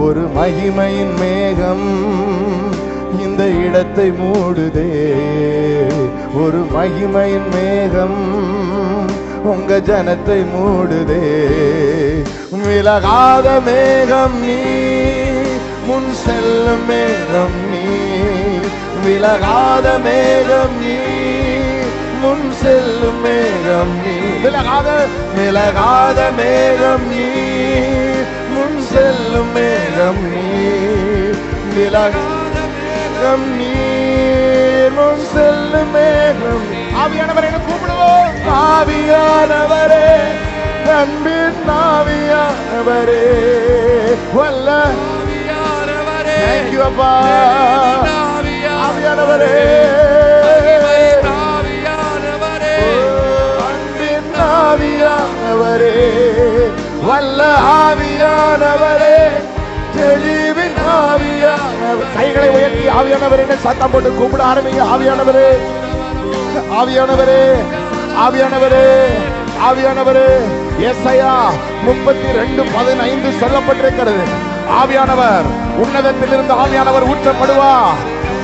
ஒரு மகிமையின் மேகம் இந்த இடத்தை மூடுதே. ஒரு மகிமையின் மேகம் உங்க ஜனத்தை மூடுதே. விலகாத மேகம் நீ முன் செல்லும் மேகம் நீ. விலகாத மேகம் நீ முன் செல்லும் மேகம் நீ. விலகாத விலகாத மேகம் நீ. செல்லும் மேகம் நீ விலகாத மேகம் நீ முன் செல்லும் மேகம். ஆவியானவரை என்ன கூப்பிடுவோம். ஆவியானவரே அன்பின் ஆவியானவரே. வல்ல. அப்பா. ஆவியானவரே. அன்பின் ஆவியானவரே. வல்ல ஆவியானவரே தெளிவின் ஆவியானவர். கைகளை உயர்த்தி ஆவியானவரே சத்தம் போட்டு கூப்பிட ஆரம்பிங்க ஆவியானவரே ஆவியானவரே ஆவியானவரே ஆவியானவரே. எஸ்ஐயா முப்பத்தி ரெண்டு பதினைந்து சொல்லப்பட்டிருக்கிறது. ஆவியானவர் உன்னதத்திலிருந்து ஆவியானவர் ஊற்றப்படுவா?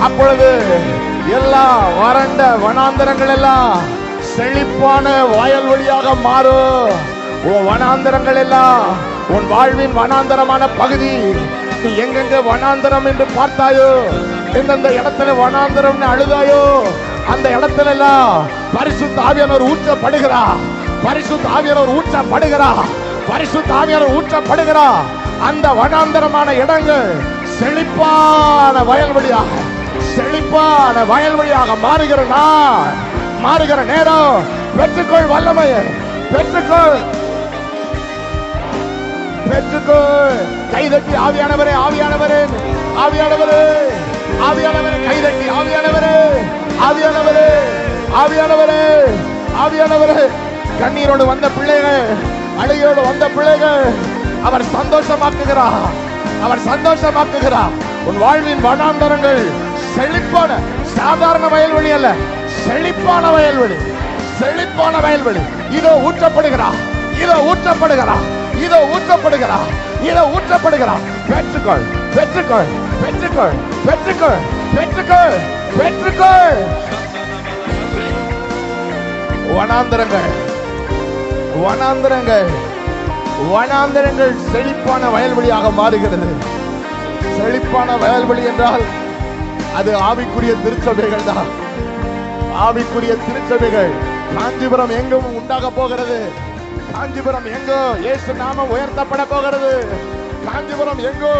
அப்பொழுது எல்லா வறண்ட வனாந்தரங்கள் எல்லாம் செழிப்பான வயல்வெளியாக மாறும். வனாந்தரங்கள் எல்லாம் உன் வாழ்வின் வனாந்தரமான பகுதி. நீ எங்கெங்க வனாந்தரம் என்று பார்த்தாயோ எந்தெந்த இடத்துல வனாந்தரம்னு அழுதாயோ அந்த இடத்துல எல்லாம் பரிசுத்த ஆவியானவர் ஊற்றப்படுகிறா. பரிசுத்த ஆவியானவர் ஊற்றப்படுகிறா. பரிசுத்த ஆவியானவர் ஊற்றப்படுகிறா. அந்த வனாந்தரமான இடங்கள் செழிப்பான வயல்வெளியாக செழிப்பான வயல்வெளியாக மாறுகிற நாள் மாறுகிற நேரம். பெற்றுக்கொள் வல்லமையை பெற்றுக்கொள். பெற்றுக்கொள் கைதட்டி ஆவியானவரே ஆவியானவரே. ஆவியானவரே ஆவியானவரே கைதட்டி ஆவியானவரே ஆவியானவரே ஆவியானவரே ஆவியானவரே. கண்ணீரோடு வந்த பிள்ளைகள் அழுகையோடு வந்த பிள்ளைகள் அவர் சந்தோஷமாக்குகிறார். அவர் சந்தோஷமாக்குகிறார். உன் வாழ்வின் வனாந்தரங்கள் செழிப்பான சாதாரண வயல்வெளி அல்ல செழிப்பான வயல்வெளி செழிப்பான வயல்வெளி. இதோ ஊற்றப்படுகிறா இதோ ஊற்றப்படுகிறா இதோ ஊற்றப்படுகிறா இதோ ஊற்றப்படுகிறா பெற்றுக்கொள் பெற்றுக்கொள் பெற்றுக்கொள் பெற்றுக்கொள் பெற்றுக்கொள் பெற்றுக்கொள். வனாந்தரங்கள் வனாந்தரங்கள் வனாந்தரங்கள் செழிப்பான வயல்வெளியாக மாறுகிறது. செழிப்பான வயல்வெளி என்றால் அது ஆவிக்குரிய திருச்சபைகள் தான் ஆவிக்குரிய திருச்சபைகள் காஞ்சிபுரம் எங்கும் உண்டாக போகிறது. காஞ்சிபுரம் எங்கோ இயேசு நாமம் உயர்த்தப்பட போகிறது. காஞ்சிபுரம் எங்கோ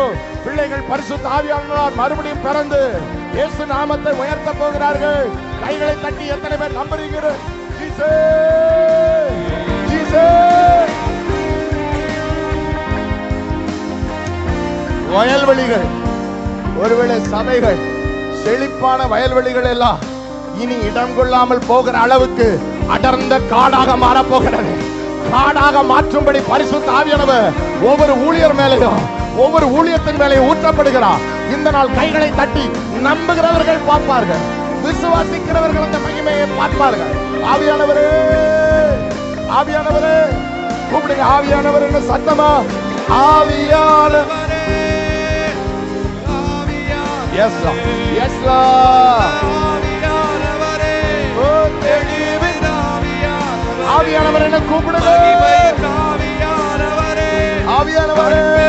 பிள்ளைகள் பரிசு ஆவியானவரால் மறுபடியும் பிறந்து இயேசு நாமத்தை உயர்த்த போகிறார்கள். கைகளை தட்டி எத்தனை பேர் நம்புறீங்க? வயல்வெளிகள் ஒருவேளை சபைகள் செழிப்பான வயல்வெளிகள் எல்லாம் இனி இடம் கொள்ளாமல் போகிற அளவுக்கு அடர்ந்த காடாக மாறப் போகிறது. காடாக மாற்றும்படி பரிசு ஆவியானவர் ஒவ்வொரு ஊழியர் மேலையும் ஒவ்வொரு ஊழியத்தின் மேலே ஊற்றப்படுகிறார். இந்த நாள் கைகளை தட்டி நம்புகிறவர்கள் பார்ப்பார்கள். விசுவாசிக்கிறவர்கள் அந்த மகிமையை பார்ப்பார்கள். ஆவியானவரே ஆவியானவரே கூப்பிடுங்க ஆவியானவர் என்ன சத்தமா? ஆவியானவர் எஸ் எஸ் கூப்பிடுங்க. ஆவியானவரே.